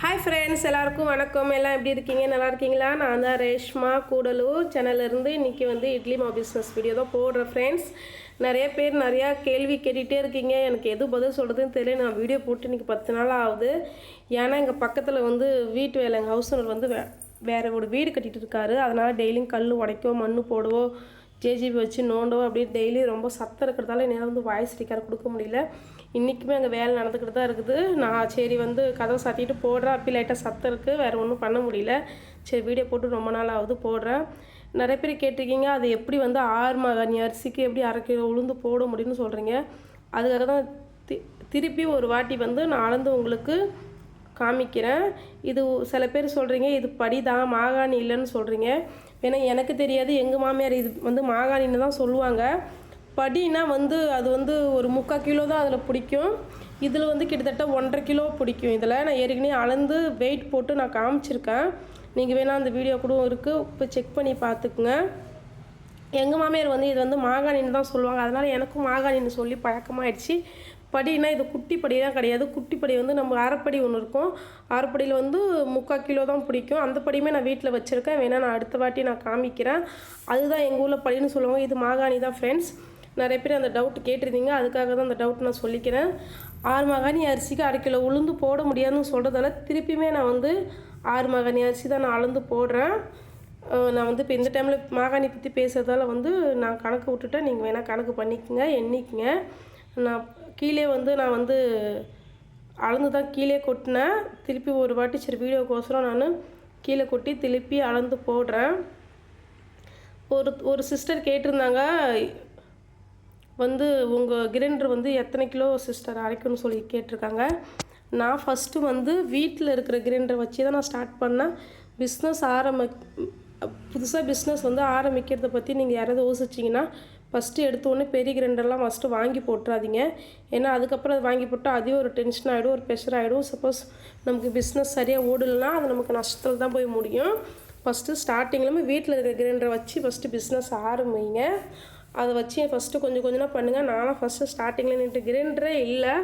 Hi friends எல்லாருக்கும் வணக்கம். எல்லாம் எப்படி இருக்கீங்க? நல்லா இருக்கீங்களா? நான் தான் ரேஷ்மா கூடலூர் சேனல்லேருந்து இன்றைக்கி வந்து இட்லி மா பிஸ்னஸ் வீடியோ தான் போடுறேன் ஃப்ரெண்ட்ஸ் நிறைய பேர் நிறையா கேள்வி கேட்டுகிட்டே இருக்கீங்க. எனக்கு எது பதில் சொல்கிறதுன்னு தெரியல. நான் வீடியோ போட்டு இன்றைக்கி பத்து நாள் ஆகுது. ஏன்னா எங்கள் பக்கத்தில் வந்து வீட்டு வேலை எங்கள் ஹவுஸ் ஓனர் வந்து வே வேறு ஒரு வீடு கட்டிகிட்டு இருக்காரு. அதனால் டெய்லியும் கல் உடைக்கவோ மண் போடவோ ஜேஜிபி வச்சு நோண்டவோ அப்படியே டெய்லி ரொம்ப சத்தம் இருக்கிறதால என்னால் வந்து வாய்ஸ் ஸ்டிக்கர் கொடுக்க முடியல. இன்றைக்குமே அங்கே வேலை நடந்துக்கிட்டு தான் இருக்குது. நான் சரி வந்து கதவை சாத்திட்டு போடுறேன். அப்படி லைட்டாக சத்தம் இருக்குது வேறு ஒன்றும் பண்ண முடியல. சரி வீடியோ போட்டு ரொம்ப நாள் ஆகுது போடுறேன். நிறைய பேர் கேட்டிருக்கீங்க அது எப்படி வந்து ஆறு மகனி அரிசிக்கு எப்படி அரை கிலோ உளுந்து போட முடியும்னு சொல்கிறீங்க அதுக்காக தான் தி திருப்பி ஒரு வாட்டி வந்து நான் அளந்து உங்களுக்கு காமிக்கிறேன். இது சில பேர் சொல்கிறீங்க இது படி தான் மாகாணி இல்லைன்னு சொல்கிறீங்க ஏன்னா எனக்கு தெரியாது எங்கள் மாமியார் இது வந்து மாகாணின்னு தான் சொல்லுவாங்க. படினா வந்து அது வந்து ஒரு முக்கால் கிலோ தான் அதில் பிடிக்கும். இதில் வந்து கிட்டத்தட்ட ஒன்றரை கிலோ பிடிக்கும் இதில். நான் ஏற்கனவே அளந்து வெயிட் போட்டு நான் காமிச்சிருக்கேன். நீங்கள் வேணால் அந்த வீடியோ கூட இருக்குது இப்போ செக் பண்ணி பார்த்துக்குங்க. எங்கள் மாமியார் வந்து இது வந்து மாகாணின்னு தான் சொல்லுவாங்க. அதனால் எனக்கும் மாகாணின்னு சொல்லி பழக்கமாயிடுச்சு. படினா இது குட்டி படிலாம் கிடையாது. குட்டி படி வந்து நம்ம அரைப்படி ஒன்று இருக்கும். அரைப்படியில் வந்து முக்கால் கிலோ தான் பிடிக்கும். அந்த படியுமே நான் வீட்டில் வச்சுருக்கேன். வேணால் நான் அடுத்த வாட்டி நான் காமிக்கிறேன். அதுதான் எங்கள் ஊரில் படின்னு சொல்லுவாங்க. இது மாகாணி தான் ஃப்ரெண்ட்ஸ் நிறைய பேர் அந்த டவுட் கேட்டிருந்தீங்க. அதுக்காக தான் அந்த டவுட் நான் சொல்லிக்கிறேன். ஆறு மகாணி அரிசிக்கு அரை கிலோ உளுந்து போட முடியாதுன்னு சொல்கிறதால திருப்பியுமே நான் வந்து ஆறு மகாணி அரிசி தான் நான் அளந்து போடுறேன். நான் வந்து இப்போ இந்த டைமில் மாகாணி பற்றி பேசுகிறதால வந்து நான் கணக்கு விட்டுட்டேன். நீங்கள் வேணால் கணக்கு பண்ணிக்கோங்க எண்ணிக்கங்க. நான் கீழே வந்து நான் வந்து அளந்து தான் கீழே கொட்டினேன். திருப்பி ஒரு வாட்டி சரி வீடியோக்கோசரம் நான் கீழே கொட்டி திருப்பி அளந்து போடுறேன். ஒரு ஒரு சிஸ்டர் கேட்டிருந்தாங்க வந்து உங்கள் கிரைண்டர் வந்து எத்தனை கிலோ சிஸ்டர் அரைக்கணும்னு சொல்லி கேட்டிருக்காங்க. நான் ஃபஸ்ட்டு வந்து வீட்டில் இருக்கிற கிரைண்டரை வச்சு தான் நான் ஸ்டார்ட் பண்ணேன். பிஸ்னஸ் ஆரம்பி புதுசாக பிஸ்னஸ் வந்து ஆரம்பிக்கிறத பற்றி நீங்கள் யாராவது யோசிச்சிங்கன்னா ஃபஸ்ட்டு எடுத்தோடனே பெரிய கிரைண்டர்லாம் ஃபஸ்ட்டு வாங்கி போட்டுறாதீங்க. ஏன்னா அதுக்கப்புறம் அது வாங்கி போட்டால் அதே ஒரு டென்ஷன் ஆகிடும் ஒரு ப்ரெஷர் ஆகிடும் சப்போஸ் நமக்கு பிஸ்னஸ் சரியாக ஓடலைன்னா அது நமக்கு நஷ்டத்தில் தான் போய் முடியும். ஃபஸ்ட்டு ஸ்டார்டிங்லேயுமே வீட்டில் இருக்கிற கிரைண்டரை வச்சு ஃபஸ்ட்டு பிஸ்னஸ் ஆரம்பிங்க. அதை வச்சு ஃபஸ்ட்டு கொஞ்சம் கொஞ்சமாக பண்ணுங்கள் நானும் ஃபஸ்ட்டு ஸ்டார்டிங்கில் நின்று கிரைண்டரே இல்லை.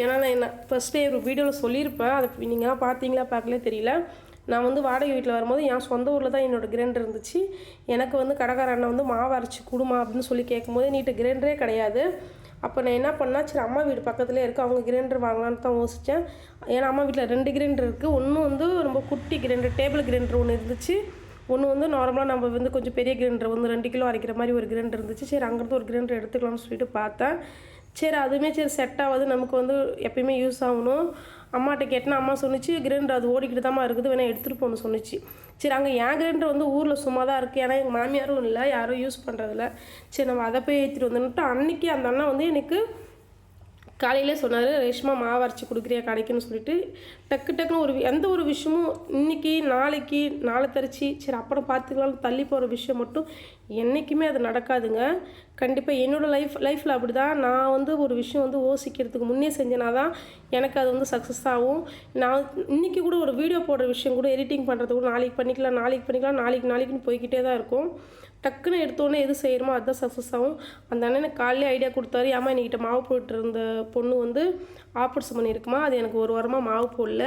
ஏன்னா நான் என்ன ஃபஸ்ட்டே ஒரு வீடியோவில் சொல்லியிருப்பேன். அதை நீங்களாம் பார்த்தீங்களா பார்க்கலே தெரியல. நான் வந்து வாடகை வீட்டில் வரும்போது என் சொந்த ஊரில் தான் என்னோடய கிரைண்டர் இருந்துச்சு. எனக்கு வந்து கடைக்கார அண்ணன் வந்து மாவு அரைச்சி கொடுமா அப்படின்னு சொல்லி கேட்கும்போது நீட்டு கிரைண்டரே கிடையாது. அப்போ நான் என்ன பண்ணால் சரி அம்மா வீடு பக்கத்துலேயே இருக்குது அவங்க கிரைண்டர் வாங்கலான்னு தான் யோசித்தேன் ஏன்னா அம்மா வீட்டில் ரெண்டு கிரைண்டர் இருக்குது ஒன்று வந்து ரொம்ப குட்டி கிரைண்டர் டேபிள் கிரைண்டர் ஒன்று இருந்துச்சு. ஒன்று வந்து நார்மலாக நம்ம வந்து கொஞ்சம் பெரிய கிரைண்டர் வந்து ரெண்டு கிலோ அரைக்கிற மாதிரி ஒரு கிரைண்டர் இருந்துச்சு. சரி அங்கேருந்து ஒரு கிரைண்டர் எடுத்துக்கலாம்னு சொல்லிட்டு பார்த்தேன். சரி அதுவுமே சரி செட் ஆகாது. நமக்கு வந்து எப்பயுமே யூஸ் ஆகணும். அம்மாட்ட கேட்டேன்னா அம்மா சொன்னிச்சு கிரைண்டர் அது ஓடிக்கிட்டு தான் இருக்குது வேணால் எடுத்துகிட்டு போகணும்னு சொன்னிச்சு. சரி அங்கே என் கிரைண்டர் வந்து ஊரில் சும்மா தான் இருக்குது ஏன்னா எங்கள் மாமியாரும் இல்லை யாரும் யூஸ் பண்ணுறதில்ல சரி நம்ம அதை போய் ஏற்றிட்டு வந்துட்டு அன்றைக்கி அந்த அண்ணா வந்து எனக்கு காலையில் சொன்னார் ரேஷ்மா மாவு அரைச்சி கொடுக்குறியா கடைக்குன்னு சொல்லிட்டு டக்கு டக்குன்னு ஒரு வி- எந்த ஒரு விஷயமும் இன்றைக்கி நாளைக்கு நாளை தரிச்சு சரி அப்புறம் பார்த்துக்கலாம்னு தள்ளி போகிற விஷயம் மட்டும் என்றைக்குமே அது நடக்காதுங்க. கண்டிப்பாக என்னோடய லைஃப் லைஃப்பில் அப்படி தான் நான் வந்து ஒரு விஷயம் வந்து யோசிக்கிறதுக்கு முன்னே செஞ்சேனா தான் எனக்கு அது வந்து சக்ஸஸ் ஆகும். நான் இன்றைக்கி கூட ஒரு வீடியோ போடுற விஷயம் கூட எடிட்டிங் பண்ணுறது கூட நாளைக்கு பண்ணிக்கலாம் நாளைக்கு பண்ணிக்கலாம் நாளைக்கு நாளைக்குன்னு போய்கிட்டே தான் இருக்கும். டக்குன்னு எடுத்தோடனே எது செய்கிறோமோ அதுதான் சக்ஸஸ் ஆகும். அந்த அண்ணன் எனக்கு காலையிலே ஐடியா கொடுத்தாரு. ஏமா என்கிட்ட மாவு போட்டு இருந்த பொண்ணு வந்து ஆப்ரேஷன் பண்ணியிருக்குமா? அது எனக்கு ஒரு வாரமாக மாவு போடல.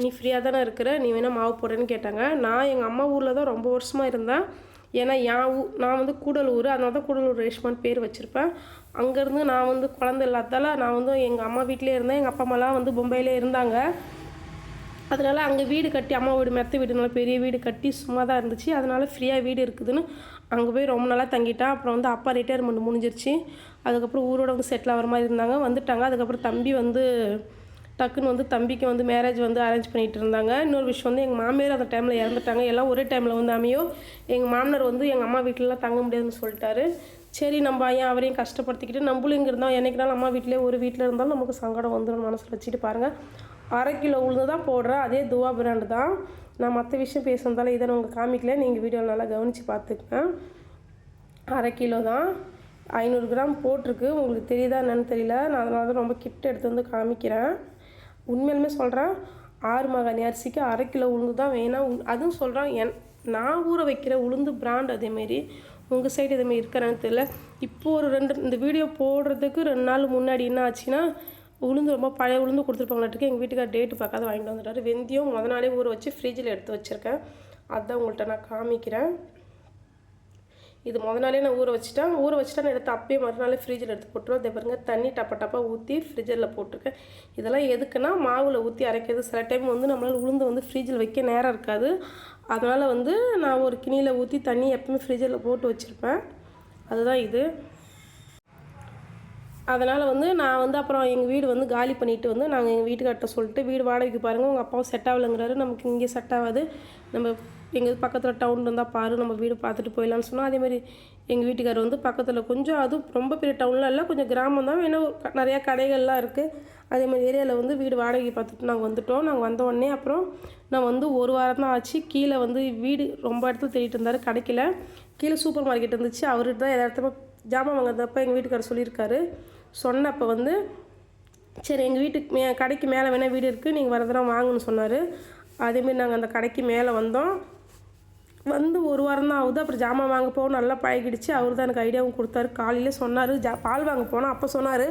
நீ ஃப்ரீயாக தானே இருக்கிற? நீ வேணால் மாவு போடுறேன்னு கேட்டாங்க. நான் எங்கள் அம்மா ஊரில் தான் ரொம்ப வருஷமாக இருந்தேன். ஏன்னா என் ஊ நான் வந்து கூடலூர் அதனால தான் கூடலூர் ரேஷ்மான்னு பேர் வச்சுருப்பேன். அங்கேருந்து நான் வந்து குழந்தை இல்லாதால நான் வந்து எங்கள் அம்மா வீட்டிலே இருந்தேன். எங்கள் அப்பா அம்மாலாம் வந்து மும்பையிலே இருந்தாங்க. அதனால அங்கே வீடு கட்டி அம்மா வீடு மெத்த வீடுனால பெரிய வீடு கட்டி சும்மா தான் இருந்துச்சு. அதனால் ஃப்ரீயாக வீடு இருக்குதுன்னு அங்கே போய் ரொம்ப நாளாக தங்கிட்டேன் அப்புறம் வந்து அப்பா ரிட்டையர்மெண்ட் முடிஞ்சிருச்சு. அதுக்கப்புறம் ஊரோட வந்து செட்டில் ஆகிற மாதிரி இருந்தாங்க. வந்துட்டாங்க. அதுக்கப்புறம் தம்பி வந்து டக்குன்னு வந்து தம்பிக்கு வந்து மேரேஜ் வந்து அரேஞ்ச் பண்ணிகிட்டு இருந்தாங்க. இன்னொரு விஷயம் வந்து எங்கள் மாமியார் அந்த டைமில் இறந்துட்டாங்க. எல்லாம் ஒரே டைமில் வந்து அமையும். எங்கள் மாமனார் வந்து எங்கள் அம்மா வீட்டிலலாம் தங்க முடியாதுன்னு சொல்லிட்டாரு. சரி நம்ம ஏன் அவரையும் கஷ்டப்படுத்திக்கிட்டு நம்மளும் இங்கே இருந்தோம். என்னைக்குனாலும் அம்மா வீட்டிலே ஒரு வீட்டில் இருந்தாலும் நமக்கு சங்கடம் வந்துடும் மனசில் வச்சுட்டு பாருங்கள் அரை கிலோ உளுந்து தான் போடுறேன். அதே துவா பிராண்டு தான். நான் மற்ற விஷயம் பேசுனதால இதை நான் உங்களுக்கு காமிக்கல. நீங்கள் வீடியோவில் நல்லா கவனித்து பார்த்துக்கங்க. அரை கிலோ தான். ஐநூறு கிராம் போட்டிருக்கு. உங்களுக்கு தெரியுதா என்னன்னு தெரியல. நான் அதனால தான் ரொம்ப கிட்ட எடுத்து வந்து காமிக்கிறேன். உண்மையிலுமே சொல்கிறேன் ஆறு மகாணி அரிசிக்கு அரை கிலோ உளுந்து தான் வேணாம் அதுவும் சொல்கிறேன் என் நான் ஊற வைக்கிற உளுந்து பிராண்ட் அதேமாரி உங்கள் சைடு இதேமாரி இருக்கிறான்னு தெரியல. இப்போ ஒரு ரெண்டு இந்த வீடியோ போடுறதுக்கு ரெண்டு நாள் முன்னாடி என்ன ஆச்சுன்னா உளுந்து ரொம்ப பழைய உளுந்து கொடுத்துருப்பாங்களாட்டுக்கு எங்கள் வீட்டுக்கார் டேட்டு பார்க்காத வாங்கிட்டு வந்துட்டார். வெந்தயம் முத நாளே ஊற வச்சு ஃப்ரிட்ஜில் எடுத்து வச்சுருக்கேன். அதுதான் உங்கள்கிட்ட நான் காமிக்கிறேன். இது முத நாளே நான் ஊற வச்சுட்டேன். ஊற வச்சுட்டா நான் எடுத்து அப்பயே மறுநாளே ஃப்ரிட்ஜில் எடுத்து போட்டுருவோம் அதே பாருங்க தண்ணி டப்பா டப்பா ஊற்றி ஃப்ரிட்ஜில் போட்டிருக்கேன். இதெல்லாம் எதுக்குன்னா மாவில் ஊற்றி அரைக்கிறது. சில டைம் வந்து நம்மளால் உளுந்து வந்து ஃப்ரிட்ஜில் வைக்க நேரம் இருக்காது. அதனால் வந்து நான் ஒரு கிணியில் ஊற்றி தண்ணி எப்பவுமே ஃப்ரிட்ஜில் போட்டு வச்சுருப்பேன். அதுதான் இது. அதனால் வந்து நான் வந்து அப்புறம் எங்கள் வீடு வந்து காலி பண்ணிட்டு வந்து நாங்கள் எங்கள் வீட்டுக்கார்ட்ட சொல்லிட்டு வீடு வாடகைக்கு பாருங்கள் உங்கள் அப்பாவும் செட் ஆகலைங்கிறாரு. நமக்கு இங்கே செட் ஆகாது. நம்ம எங்கள் பக்கத்தில் டவுன் இருந்தால் பாரு நம்ம வீடு பார்த்துட்டு போயிடலான்னு சொன்னால் அதேமாதிரி எங்கள் வீட்டுக்கார் வந்து பக்கத்தில் கொஞ்சம் அதுவும் ரொம்ப பெரிய டவுன்லாம் இல்லை கொஞ்சம் கிராமம் தான் வேணும் நிறையா கடைகள்லாம் இருக்குது அதே மாதிரி ஏரியாவில் வந்து வீடு வாடகைக்கு பார்த்துட்டு நாங்கள் வந்துட்டோம். நாங்கள் வந்த உடனே அப்புறம் நான் வந்து ஒரு வாரம் தான் ஆச்சு. கீழே வந்து வீடு ரொம்ப இடத்துல தேடிட்டு இருந்தார் கிடைக்கல. கீழே சூப்பர் மார்க்கெட் இருந்துச்சு. அவர்கிட்ட தான் எல்லா இடத்துல ஜாமான் வாங்குறதப்ப எங்கள் வீட்டுக்காரர் சொல்லியிருக்காரு. சொன்னப்போ வந்து சரி எங்கள் வீட்டுக்கு மே கடைக்கு மேலே வேணால் வீடு இருக்குது நீங்கள் வர தடவை வாங்கன்னு சொன்னார். அதேமாரி நாங்கள் அந்த கடைக்கு மேலே வந்தோம். வந்து ஒரு வாரம் தான் ஆகுது. அப்புறம் ஜாமான் வாங்க போக நல்லா பழகிடுச்சு. அவர் தான் எனக்கு ஐடியாவும் கொடுத்தாரு. காலையில் சொன்னார். ஜா பால் வாங்க போனோம். அப்போ சொன்னார்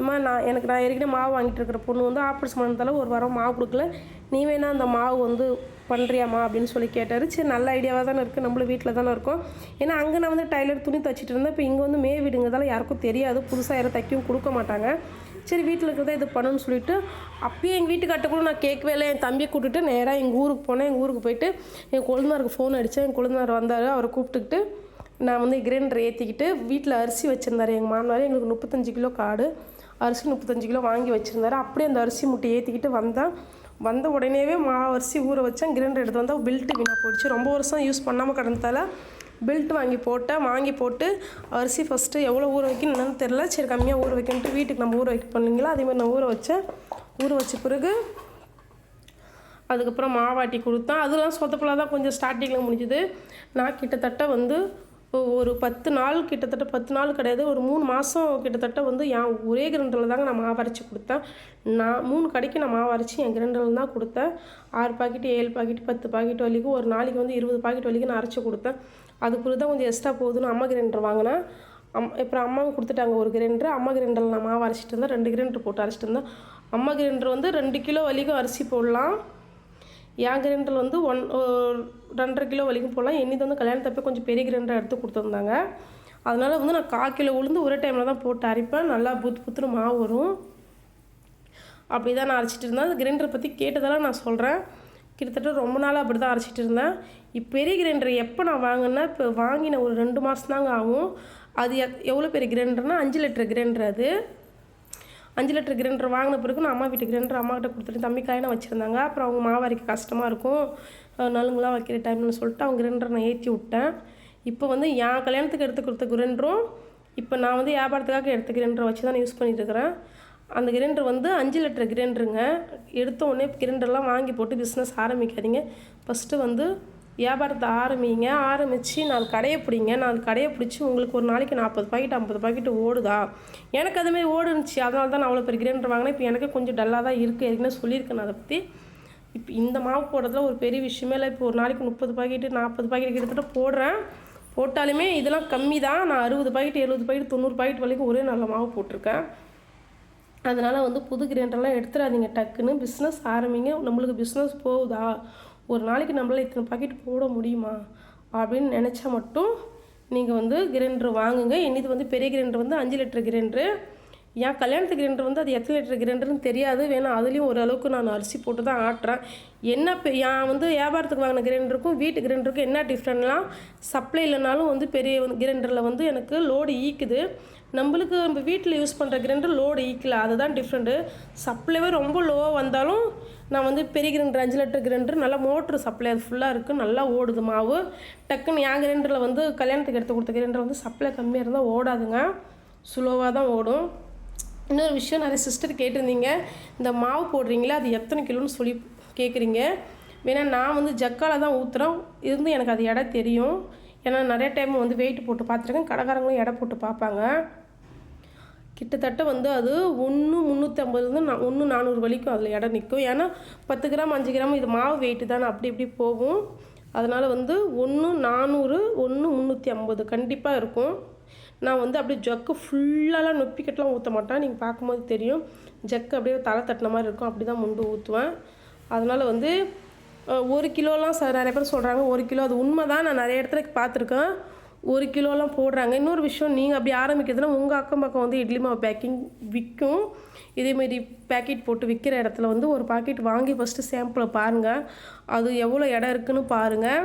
இம்மா நான் எனக்கு நான் ஏற்கனவே மாவு வாங்கிட்டு இருக்கிற பொண்ணு வந்து ஆப்ரேஷன் பண்ணதால ஒரு வாரம் மாவு கொடுக்கல. நீ வேணால் அந்த மாவு வந்து பண்ணுறியாம்மா அப்படின்னு சொல்லி கேட்டார். சரி நல்ல ஐடியாவாக தானே இருக்குது நம்மளும் வீட்டில் தானே இருக்கோம். ஏன்னா அங்கே நான் வந்து டைலர் துணி தைச்சிட்டு இருந்தேன். இப்போ இங்கே வந்து மே வீடுங்கிறதால யாருக்கும் தெரியாது. புதுசாக யாரும் தைக்கவும் கொடுக்க மாட்டாங்க. சரி வீட்டில் இருக்கிறத இது பண்ணணும்னு சொல்லிட்டு அப்பயே எங்கள் வீட்டுக்கார்ட்ட கூட நான் கேட்கவே இல்லை. என் தம்பியை கூப்பிட்டுட்டு நேராக எங்கள் ஊருக்கு போனேன். எங்கள் ஊருக்கு போயிட்டு என் கொழுந்தனாருக்கு ஃபோன் அடித்தேன் என் கொழுந்தனார் வந்தார். அவரை கூப்பிட்டுக்கிட்டு நான் வந்து கிரைண்டர் ஏற்றிக்கிட்டு வீட்டில் அரிசி வச்சுருந்தார் எங்கள் மாமனார். எங்களுக்கு முப்பத்தஞ்சு கிலோ காடு. அரிசி முப்பத்தஞ்சு கிலோ வாங்கி வச்சுருந்தாரு. அப்படியே அந்த அரிசி முட்டை ஏற்றிக்கிட்டு வந்தேன். வந்த உடனேவே மாவரிசி அரிசி ஊற வச்சேன். கிரைண்டர் எடுத்து வந்தால் பில்ட்டு வீணாக போயிடுச்சு. ரொம்ப வருஷம் யூஸ் பண்ணாமல் கிடந்ததால பெல்ட் வாங்கி போட்டேன். வாங்கி போட்டு அரிசி ஃபஸ்ட்டு எவ்வளோ ஊற வைக்கணும் என்னன்னு தெரில சரி கம்மியாக ஊற வைக்கணுட்டு வீட்டுக்கு நம்ம ஊற வைக்க பண்ணீங்களா அதேமாதிரி நான் ஊற வச்சேன். ஊற வச்ச பிறகு அதுக்கப்புறம் மாவாட்டி கொடுத்தேன். அதெல்லாம் சொதப்பலாக தான் கொஞ்சம் ஸ்டார்டிங்கில் முடிஞ்சுது. நான் கிட்டத்தட்ட வந்து ஒரு பத்து நாள் கிட்டத்தட்ட பத்து நாள் கிடையாது ஒரு மூணு மாதம் கிட்டத்தட்ட வந்து என் ஒரே கிரைண்டரில் தாங்க நான் மாவு அரைச்சி கொடுத்தேன். நான் மூணு கடைக்கு நான் மாவு அரைச்சி என் கிரைண்டரில் தான் கொடுத்தேன். ஆறு பாக்கெட்டு ஏழு பாக்கெட் பத்து பாக்கெட் வரைக்கும் ஒரு நாளைக்கு வந்து இருபது பாக்கெட் வரைக்கும் நான் அரைச்சி கொடுத்தேன். அதுக்குள்ள தான் கொஞ்சம் எக்ஸ்ட்ரா போகுதுன்னு அம்மா கிரைண்டர் வாங்கினேன். அம் அப்புறம் அம்மாவுக்கு கொடுத்துட்டாங்க ஒரு கிரைண்டர் அம்மா கிரைண்டரில் நான் மாவு அரைச்சிட்டு இருந்தேன். ரெண்டு கிரைண்டர் போட்டு அரைச்சிட்டு இருந்தேன். அம்மா கிரைண்டர் வந்து ரெண்டு கிலோ வலிக்கும் அரிசி போடலாம். என் கிரைண்டர் வந்து ஒன் ரெண்டரை கிலோ வரைக்கும் போகலாம் என்னது வந்து கல்யாணத்தப்போ கொஞ்சம் பெரிய கிரைண்டர் எடுத்து கொடுத்துருந்தாங்க. அதனால் வந்து நான் கால் கிலோ உளுந்து ஒரே டைமில் தான் போட்டு அரைப்பேன். நல்லா புத்து புத்துன்னு மாவு வரும். அப்படி தான் நான் அரைச்சிட்டு இருந்தேன். அந்த கிரைண்டரை பற்றி கேட்டதெல்லாம் நான் சொல்கிறேன் கிட்டத்தட்ட ரொம்ப நாளாக அப்படி தான் அரைச்சிட்டு இருந்தேன். இப்போ பெரிய கிரைண்டர் எப்போ நான் வாங்கினேன்னா இப்போ வாங்கின ஒரு ரெண்டு மாதம் தாங்க ஆகும். அது எத் எவ்வளோ பெரிய கிரைண்டர்னால் அஞ்சு லிட்டர் கிரைண்டர் அது. அஞ்சு லிட்டர் கிரைண்டர் வாங்கின பிறகு நான் அம்மா வீட்டு கிரைண்டர் அம்மாக்கிட்ட கொடுத்துட்டு தம்பி காயினா வச்சுருந்தாங்க. அப்புறம் அவங்க மாவு அரைக்க கஷ்டமாக இருக்கும் நலுங்கெலாம் வைக்கிற டைம்னு சொல்லிட்டு அவங்க கிரைண்டரை நான் ஏற்றி விட்டேன். இப்போ வந்து என் கல்யாணத்துக்கு எடுத்து கொடுத்த கிரைண்டரும் இப்போ நான் வந்து வியாபாரத்துக்காக எடுத்த கிரைண்டரை வச்சு தான் யூஸ் பண்ணிட்டு இருக்கிறேன். அந்த கிரைண்டர் வந்து அஞ்சு லிட்டர் கிரைண்டருங்க. எடுத்த உடனே கிரைண்டர்லாம் வாங்கி போட்டு பிஸ்னஸ் ஆரம்பிக்காதீங்க. ஃபஸ்ட்டு வந்து வியாபாரத்தை ஆரம்பிங்க. ஆரம்பித்து நாலு கடையை பிடிங்க. நாலு கடையை பிடிச்சி உங்களுக்கு ஒரு நாளைக்கு நாற்பது பாக்கெட் ஐம்பது பாக்கெட் ஓடுதா? எனக்கு அதுமாரி ஓடுனுச்சு. அதனால தான் நான் அவ்வளோ பெரிய கிரைண்டர் வாங்கினேன். இப்போ எனக்கு கொஞ்சம் டல்லாக தான் இருக்குது ஏற்கனவே சொல்லியிருக்கேன் அதை பற்றி இப்போ இந்த மாவு போடுறதுல ஒரு பெரிய விஷயமே இல்லை. இப்போ ஒரு நாளைக்கு முப்பது பாக்கெட்டு நாற்பது பாக்கெட் கிட்டத்தட்ட போடுறேன். போட்டாலுமே இதெல்லாம் கம்மி தான். நான் அறுபது பாக்கெட் எழுபது பாக்கெட் தொண்ணூறு பாக்கெட் வரைக்கும் ஒரே நல்ல மாவு போட்டிருக்கேன். அதனால் வந்து புது கிரைண்டர்லாம் எடுத்துடாதீங்க. டக்குன்னு பிஸ்னஸ் ஆரம்பிங்க. நம்மளுக்கு பிஸ்னஸ் போகுதா? ஒரு நாளைக்கு நம்மளால் இத்தனை பாக்கெட் போட முடியுமா? அப்படின்னு நினச்சா மட்டும் நீங்கள் வந்து கிரைண்டர் வாங்குங்க. என்னது வந்து பெரிய கிரைண்டர் வந்து அஞ்சு லிட்டர் கிரைண்டரு என் கல்யாணத்து கிரைண்டர் வந்து அது எத்தனை லிட்டர் கிரைண்டர்னு தெரியாது. வேணால் அதுலேயும் ஓரளவுக்கு நான் அரிசி போட்டு தான் ஆட்டுறேன். என்ன இப்போ என் வந்து வியாபாரத்துக்கு வாங்கின கிரைண்டருக்கும் வீட்டு கிரைண்டருக்கும் என்ன டிஃப்ரெண்ட்லாம் சப்ளை இல்லைனாலும் வந்து பெரிய கிரைண்டரில் வந்து எனக்கு லோடு ஈக்குது. நம்மளுக்கு நம்ம வீட்டில் யூஸ் பண்ணுற கிரைண்டர் லோடு ஈக்கல அதுதான் டிஃப்ரெண்ட்டு சப்ளைவே ரொம்ப லோவாக வந்தாலும் நான் வந்து பெரிய கிரைண்டர் அஞ்சு லிட்டர் கிரைண்டர் நல்லா மோட்ரு சப்ளை அது ஃபுல்லாக இருக்குது நல்லா ஓடுது மாவு. டக்குன்னு என் கிரைண்டரில் வந்து கல்யாணத்துக்கு எடுத்து கொடுத்த கிரைண்டர் வந்து சப்ளை கம்மியாக இருந்தால் ஓடாதுங்க. ஸ்லோவாக தான் ஓடும். இன்னொரு விஷயம் நிறைய சிஸ்டர் கேட்டிருந்தீங்க. இந்த மாவு போடுறீங்களா அது எத்தனை கிலோன்னு சொல்லி கேட்குறீங்க ஏன்னா நான் வந்து ஜக்காவில் தான் ஊற்றுறேன் இருந்து எனக்கு அது எடை தெரியும். ஏன்னா நிறைய டைம் வந்து வெயிட் போட்டு பார்த்துருக்கேன். கடைக்காரங்களும் எடை போட்டு பார்ப்பாங்க. கிட்டத்தட்ட வந்து அது ஒன்று முந்நூற்றி ஐம்பதுலேருந்து நான் ஒன்று நானூறு வரைக்கும் அதில் இடம் நிற்கும் ஏன்னா பத்து கிராம் அஞ்சு கிராம் இது மாவு வெயிட்டு தானே. அப்படி இப்படி போகும். அதனால் வந்து ஒன்று நானூறு ஒன்று முந்நூற்றி ஐம்பது கண்டிப்பாக இருக்கும். நான் வந்து அப்படியே ஜக்கு ஃபுல்லாலாம் நொப்பிக்கட்டெலாம் ஊற்ற மாட்டேன். நீங்கள் பார்க்கும்போது தெரியும். ஜக்கு அப்படியே தலை தட்டின மாதிரி இருக்கும். அப்படி தான் முண்டு ஊற்றுவேன் அதனால் வந்து ஒரு கிலோலாம் சார் நிறைய பேர் சொல்கிறாங்க ஒரு கிலோ அது உண்மை தான் நான் நிறைய இடத்துல பார்த்துருக்கேன். ஒரு கிலோலாம் போடுறாங்க. இன்னொரு விஷயம் நீங்கள் அப்படி ஆரம்பிக்கிறதுனா உங்கள் அக்கம் பக்கம் வந்து இட்லி மாவு பேக்கிங் விற்கும் இதேமாரி பேக்கெட் போட்டு விற்கிற இடத்துல வந்து ஒரு பாக்கெட் வாங்கி ஃபஸ்ட்டு சாம்பிளை பாருங்கள் அது எவ்வளோ இடம் இருக்குன்னு பாருங்கள்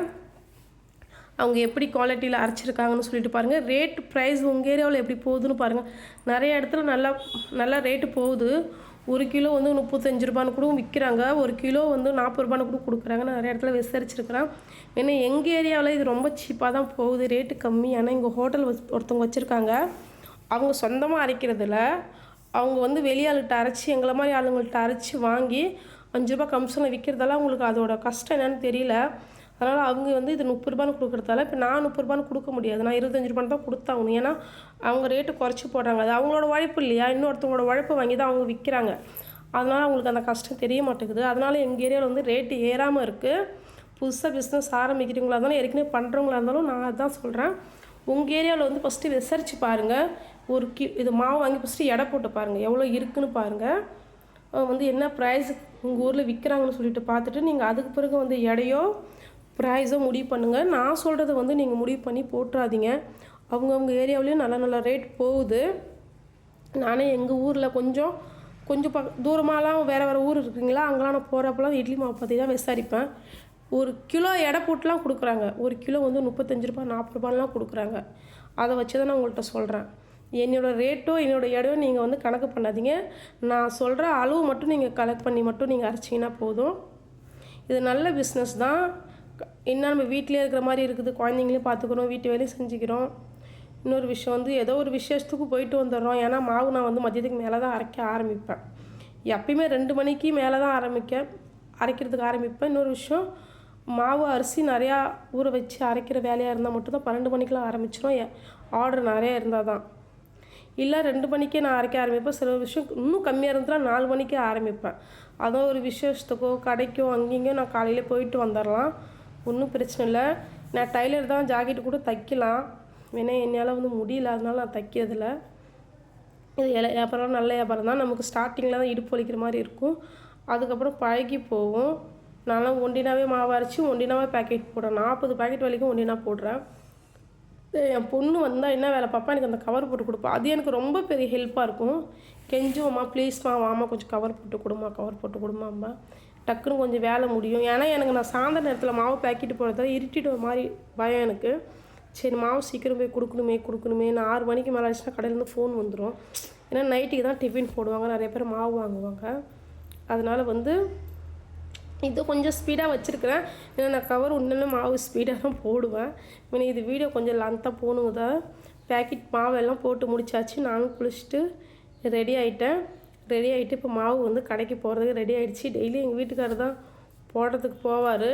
அவங்க எப்படி குவாலிட்டியில் அரைச்சிருக்காங்கன்னு சொல்லிட்டு பாருங்கள் ரேட் ப்ரைஸ் உங்கள் ஏரியாவில் எப்படி போகுதுன்னு பாருங்கள் நிறைய இடத்துல நல்லா நல்லா ரேட்டு போகுது. ஒரு கிலோ வந்து முப்பத்தஞ்சு ரூபான்னு கூட விற்கிறாங்க ஒரு கிலோ வந்து நாற்பது ரூபான்னு கூட கொடுக்குறாங்க. நான் நிறைய இடத்துல விசாரிச்சிருக்கிறேன். ஏன்னா எங்கள் ஏரியாவில் இது ரொம்ப சீப்பாக தான் போகுது. ரேட்டு கம்மி. ஆனால் இங்கே ஹோட்டல் ஒருத்தவங்க வச்சுருக்காங்க. அவங்க சொந்தமாக அரைக்கிறதில்ல அவங்க வந்து வெளியாளுகிட்ட அரைச்சி எங்களை மாதிரி ஆளுங்கள்ட்ட அரைச்சி வாங்கி அஞ்சு ரூபா கமிஷனில் விற்கிறதால அவங்களுக்கு அதோட கஷ்டம் என்னன்னு தெரியல. அதனால் அவங்க வந்து இது முப்பது ரூபான்னு கொடுக்குறதால இப்போ நான் முப்பது ரூபான்னு கொடுக்க முடியாது. நான் இருபத்தஞ்சு ரூபான்னு தான் கொடுத்தாகணும் ஏன்னா அவங்க ரேட்டு குறைச்சி போடுறாங்க. அது அவங்களோட உழைப்பு இல்லையா? இன்னொருத்தவங்களோட உழைப்பு வாங்கி தான் அவங்க விற்கிறாங்க அதனால் அவங்களுக்கு அந்த கஷ்டம் தெரிய மாட்டேங்குது. அதனால் எங்கள் ஏரியாவில் வந்து ரேட்டு ஏறாமல் இருக்குது புதுசாக பிஸ்னஸ் ஆரம்பிக்கிறவங்களா இருந்தாலும் ஏற்கனவே பண்ணுறவங்களா இருந்தாலும் நான் அதான் சொல்கிறேன் உங்கள் ஏரியாவில் வந்து ஃபஸ்ட்டு விசாரிச்சு பாருங்கள் ஒரு கி இது மாவு வாங்கி ஃபஸ்ட்டு எடை போட்டு பாருங்கள் எவ்வளோ இருக்குன்னு பாருங்கள் வந்து என்ன ப்ரைஸ் உங்கள் ஊரில் விற்கிறாங்கன்னு சொல்லிட்டு பார்த்துட்டு நீங்கள் அதுக்கு பிறகு வந்து எடையோ ப்ரைஸை முடிவு பண்ணுங்கள் நான் சொல்கிறத வந்து நீங்கள் முடிவு பண்ணி போட்டுறாதீங்க. அவங்கவுங்க ஏரியாவிலையும் நல்ல நல்ல ரேட் போகுது. நானே எங்கள் ஊரில் கொஞ்சம் கொஞ்சம் பக் தூரமாகலாம் வேறு வேறு ஊர் இருக்குங்களா? அங்கெல்லாம் நான் போகிறப்பெல்லாம் இட்லி மாவு பற்றி தான் விசாரிப்பேன். ஒரு கிலோ எடை போட்டுலாம் கொடுக்குறாங்க. ஒரு கிலோ வந்து முப்பத்தஞ்சு ரூபா நாற்பது ரூபாய்லாம் கொடுக்குறாங்க. அதை வச்சு தான் நான் உங்கள்கிட்ட சொல்கிறேன் என்னோடய ரேட்டோ என்னோடய எடையோ நீங்கள் வந்து கணக்கு பண்ணாதீங்க. நான் சொல்கிற அளவு மட்டும் நீங்கள் கலெக்ட் பண்ணி மட்டும் நீங்கள் அரைச்சிங்கன்னா போதும். இது நல்ல பிஸ்னஸ் தான். என்ன நம்ம வீட்டிலே இருக்கிற மாதிரி இருக்குது குழந்தைங்களையும் பார்த்துக்கிறோம் வீட்டு வேலையும் செஞ்சுக்கிறோம். இன்னொரு விஷயம் வந்து ஏதோ ஒரு விசேஷத்துக்கு போயிட்டு வந்துடுறோம். ஏன்னா மாவு நான் வந்து மதியத்துக்கு மேலே தான் அரைக்க ஆரம்பிப்பேன். எப்பயுமே ரெண்டு மணிக்கு மேலே தான் ஆரம்பிக்க அரைக்கிறதுக்கு ஆரம்பிப்பேன். இன்னொரு விஷயம் மாவு அரிசி நிறையா ஊற வச்சு அரைக்கிற வேலையாக இருந்தால் மட்டும்தான் பன்னெண்டு மணிக்கெலாம் ஆரம்பிச்சிடும் ஆர்டர் நிறையா இருந்தால் தான் இல்லை ரெண்டு மணிக்கே நான் அரைக்க ஆரம்பிப்பேன். சில விஷயம் இன்னும் கம்மியாக இருந்தால் நாலு மணிக்கே ஆரம்பிப்பேன். அதுவும் ஒரு விசேஷத்துக்கோ கடைக்கோ அங்கேயும் நான் காலையில் போயிட்டு வந்துடலாம். ஒன்றும் பிரச்சனை இல்லை. நான் டைலர் தான் ஜாக்கெட்டு கூட தைக்கலாம். ஏன்னா என்னால் வந்து முடியல. அதனால நான் தைக்கிறதில்ல. இது இல வியாபாரம் நல்ல வியாபாரம் தான். நமக்கு ஸ்டார்டிங்கில் தான் இடுப்பு வலிக்கிற மாதிரி இருக்கும். அதுக்கப்புறம் பழகி போகும் நான்லாம் ஒண்டினாவே மாவு அரைச்சி ஒண்டினாவே பேக்கெட் போடுறேன். நாற்பது பேக்கெட் வரைக்கும் ஒண்டினா போடுறேன். என் பொண்ணு வந்தால் என்ன வேலை? பார்ப்பா எனக்கு அந்த கவர் போட்டு கொடுப்பா. அது எனக்கு ரொம்ப பெரிய ஹெல்ப்பாக இருக்கும். கெஞ்சுவோம்மா ப்ளீஸ்மா வாமா கொஞ்சம் கவர் போட்டு கொடுமா கவர் போட்டு கொடுமாம்மா டக்குன்னு கொஞ்சம் வேலை முடியும். ஏன்னா எனக்கு நான் சாயந்தர நேரத்தில் மாவு பேக்கெட்டு போடுறதால இருட்டிட்டு ஒரு மாதிரி பயம் எனக்கு. சரி மாவு சீக்கிரம் போய் கொடுக்கணுமே கொடுக்கணுமே. நான் ஆறு மணிக்கு மேலே ஆச்சுன்னா கடையிலேருந்து ஃபோன் வந்துடும் ஏன்னா நைட்டுக்கு தான் டிஃபின் போடுவாங்க. நிறைய பேர் மாவு வாங்குவாங்க. அதனால் வந்து இது கொஞ்சம் ஸ்பீடாக வச்சுருக்கிறேன். ஏன்னா நான் கவர் உண்மையிலே மாவு ஸ்பீடாக தான் போடுவேன். மீன் இது வீடியோ கொஞ்சம் லந்தாக போகணுங்க. தான் பேக்கெட் மாவெல்லாம் போட்டு முடிச்சாச்சு. நானும் குளிச்சுட்டு ரெடி ஆகிட்டேன் ரெடி ஆகிட்டு இப்போ மாவு வந்து கடைக்கு போகிறதுக்கு ரெடி ஆகிடுச்சு டெய்லி எங்கள் வீட்டுக்காரர் தான் போடுறதுக்கு போவார்.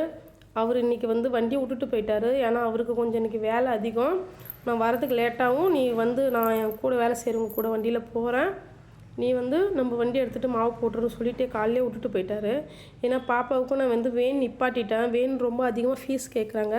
அவர் இன்றைக்கி வந்து வண்டியை விட்டுட்டு போயிட்டார். ஏன்னா அவருக்கு கொஞ்சம் இன்றைக்கி வேலை அதிகம். நான் வரதுக்கு லேட்டாகவும் நீ வந்து நான் என் கூட வேலை செய்கிறவங்க கூட வண்டியில் போகிறேன் நீ வந்து நம்ம வண்டி எடுத்துகிட்டு மாவு போட்டுருன்னு சொல்லிட்டு காலையிலே விட்டுட்டு போயிட்டாரு. ஏன்னா பாப்பாவுக்கும் நான் வந்து வேன் நிப்பாட்டிட்டேன். வேன் ரொம்ப அதிகமாக ஃபீஸ் கேட்குறாங்க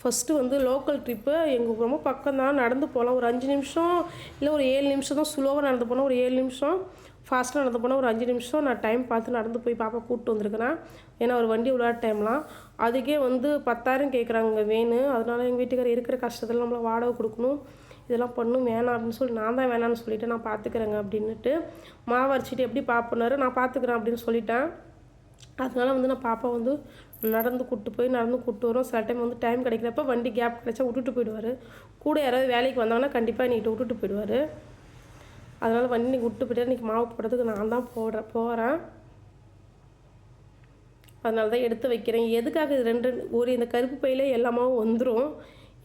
ஃபஸ்ட்டு வந்து லோக்கல் ட்ரிப்பு எங்களுக்கு ரொம்ப பக்கம் தான் நடந்து போகலாம் ஒரு அஞ்சு நிமிஷம் இல்லை ஒரு ஏழு நிமிஷம் தான் ஸ்லோவாக நடந்து போனால் ஒரு ஏழு நிமிஷம். ஃபாஸ்ட்டாக நடந்து போனால் ஒரு அஞ்சு நிமிஷம். நான் டைம் பார்த்து நடந்து போய் பாப்பா கூப்பிட்டு வந்திருக்கிறேன் ஏன்னா ஒரு வண்டி விளையாட டைம்லாம் அதுக்கே வந்து பத்தாயிரம் கேட்குறாங்க வேணு அதனால எங்கள் வீட்டுக்காரர் இருக்கிற கஷ்டத்தில் நம்மள வாடகை கொடுக்கணும். இதெல்லாம் பண்ணும் வேணாம் அப்படின்னு சொல்லி நான் தான் வேணான்னு சொல்லிவிட்டு நான் பார்த்துக்கிறேங்க அப்படின்னுட்டு மாவு அரைச்சிட்டு எப்படி பார்ப்பனாரு நான் பார்த்துக்கிறேன் அப்படின்னு சொல்லிட்டேன். அதனால வந்து நான் பாப்பா வந்து நடந்து கூட்டு போய் நடந்து கூட்டு வரும். சில டைம் வந்து டைம் கிடைக்கிறப்ப வண்டி கேப் கிடைச்சா விட்டுட்டு போயிடுவார். கூட யாராவது வேலைக்கு வந்தாங்கன்னா கண்டிப்பாக நீட்டை விட்டுட்டு போயிடுவார். அதனால் வண்டி நீ விட்டு போயிட்டு இன்றைக்கி மாவு போடுறதுக்கு நான் தான் போடுறேன் போகிறேன் அதனால தான் எடுத்து வைக்கிறேன். எதுக்காக இது ரெண்டு ஒரு இந்த கருப்பு பையில எல்லாமாவும் வந்துடும்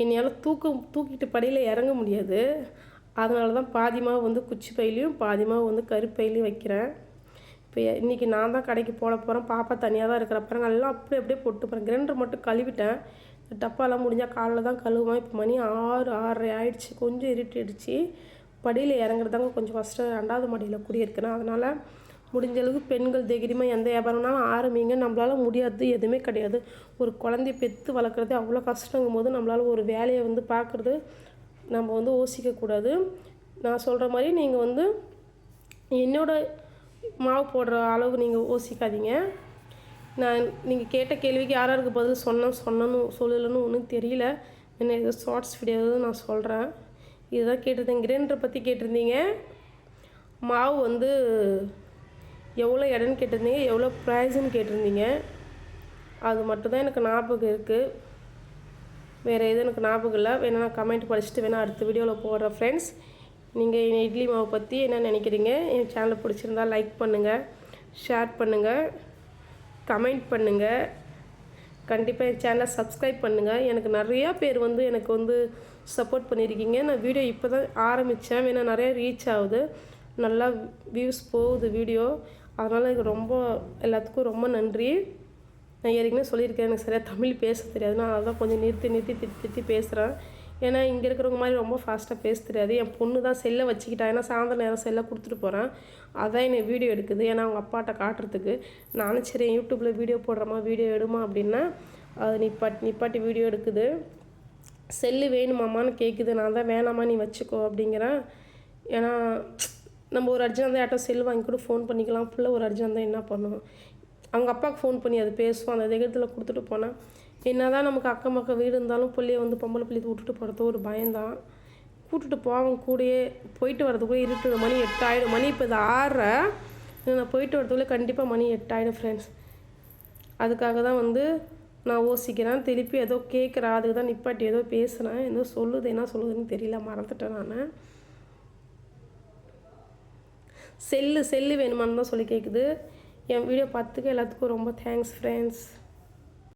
என்னையால் தூக்க தூக்கிட்டு படியில் இறங்க முடியாது. அதனால தான் பாதி வந்து குச்சி பையிலையும் பாதி வந்து கருப்பையிலையும் வைக்கிறேன். இப்போ இன்றைக்கி நான் தான் கடைக்கு போட போகிறேன் பாப்பா தனியாக தான் இருக்கிற. பாருங்க எல்லாம் அப்படியே அப்படியே போட்டு போகிறேன் கிரைண்டர் மட்டும் கழுவிட்டேன். டப்பாலாம் முடிஞ்சால் காலைல தான் கழுவுவேன். இப்போ மணி ஆறு ஆறரை ஆயிடுச்சு. கொஞ்சம் இருட்டிடுச்சு. படியில் இறங்குறதாங்க கொஞ்சம் ஃபஸ்ட்டு ரெண்டாவது மாடியில் குடியிருக்கிறேன். அதனால் முடிஞ்ச அளவுக்கு பெண்கள் தைரியமாக எந்த வியாபாரம்னாலும் ஆரம்பிங்க நம்மளால் முடியாது எதுவுமே கிடையாது. ஒரு குழந்தைய பெற்று வளர்க்குறது அவ்வளோ கஷ்டங்கும் போது நம்மளால் ஒரு வேலையை வந்து பார்க்குறது நம்ம வந்து யோசிக்கக்கூடாது நான் சொல்கிற மாதிரி நீங்கள் வந்து என்னோட மாவு போடுற அளவு நீங்கள் யோசிக்காதீங்க. நான் நீங்கள் கேட்ட கேள்விக்கு யார் யாருக்கு பதில் சொன்னேன் சொன்னன்னு சொல்லலைன்னு ஒன்றும் தெரியல. என்ன இது ஷார்ட்ஸ் வீடியோ நான் சொல்கிறேன் இதுதான் கேட்டிருந்தேன். கிரைண்டரை பற்றி கேட்டிருந்தீங்க. மாவு வந்து எவ்வளோ இடம்னு கேட்டிருந்தீங்க எவ்வளோ ப்ரைஸுன்னு கேட்டிருந்தீங்க. அது மட்டும்தான் எனக்கு ஞாபகம் இருக்குது வேறு எதுவும் எனக்கு ஞாபகம் இல்லை. வேணால் நான் கமெண்ட் படிச்சுட்டு வேணால் அடுத்த வீடியோவில் போடுறேன் ஃப்ரெண்ட்ஸ் நீங்கள் என் இட்லி மாவு பற்றி என்ன நினைக்கிறீங்க? என் சேனலை பிடிச்சிருந்தா லைக் பண்ணுங்கள் ஷேர் பண்ணுங்கள் கமெண்ட் பண்ணுங்கள் கண்டிப்பாக என் சேனலை சப்ஸ்கிரைப் பண்ணுங்கள் எனக்கு நிறையா பேர் வந்து எனக்கு வந்து சப்போர்ட் பண்ணியிருக்கீங்க நான் வீடியோ இப்போ தான் ஆரம்பித்தேன் வேணால் நிறையா ரீச் ஆகுது. நல்லா வியூஸ் போகுது வீடியோ அதனால் எனக்கு ரொம்ப எல்லாத்துக்கும் ரொம்ப நன்றி. நான் ஏற்கனவே சொல்லியிருக்கேன் எனக்கு சரியாக தமிழ் பேச தெரியாது. நான் அதான் கொஞ்சம் நிறுத்தி நிறுத்தி திட்டி திட்டி பேசுகிறேன் ஏன்னா இங்கே இருக்கிறவங்க மாதிரி ரொம்ப ஃபாஸ்ட்டாக பேச தெரியாது. என் பொண்ணு தான் செல்லை வச்சுக்கிட்டா. ஏன்னா சாயந்தரம் நேரம் செல்லை கொடுத்துட்டு போகிறேன் அதான் என்னை வீடியோ எடுக்குது. ஏன்னா அவங்க அப்பாட்ட காட்டுறதுக்கு. நானும் சரி யூடியூப்பில் வீடியோ போடுறமா வீடியோ எடுமா அப்படின்னா அது நிப்பாட்டி நிப்பாட்டி வீடியோ எடுக்குது. செல்லு வேணுமாமான்னு கேட்குது நான் தான் வேணாமா நீ வச்சுக்கோ அப்படிங்கிறேன். ஏன்னா நம்ம ஒரு அர்ஜென்ட் தான் யார்ட்ட செல் வாங்கி கூட ஃபோன் பண்ணிக்கலாம். ஃபுல்லாக ஒரு அர்ஜென்ட் தான் என்ன பண்ணுவோம் அவங்க அப்பாவுக்கு ஃபோன் பண்ணி அது பேசுவோம். அந்த தைரியத்தில் கொடுத்துட்டு போனால் என்ன தான் நமக்கு அக்கம் பக்கம் வீடு இருந்தாலும் பிள்ளைய வந்து பொம்பளை பிள்ளையை விட்டுட்டு போகிறது ஒரு பயம்தான். கூட்டுட்டு போவாங்க கூடயே போயிட்டு வரதுக்குள்ளே இருட்டு. மணி எட்டாயிடும். மணி இப்போ இது ஆறரை. நான் போயிட்டு வரதுக்குள்ளே கண்டிப்பாக மணி எட்டாயிடும் ஃப்ரெண்ட்ஸ் அதுக்காக தான் வந்து நான் யோசிக்கிறேன். திருப்பி ஏதோ கேட்குறேன் அதுக்கு தான் நிப்பாட்டி ஏதோ பேசுகிறேன் ஏதோ சொல்லுது என்ன சொல்லுதுன்னு தெரியல. மறந்துட்டேன் நான். செல்லு செல்லு வேணுமான்னு தான் சொல்லி கேட்குது என் வீடியோ பார்த்துக்க எல்லாத்துக்கும் ரொம்ப தேங்க்ஸ் ஃப்ரெண்ட்ஸ்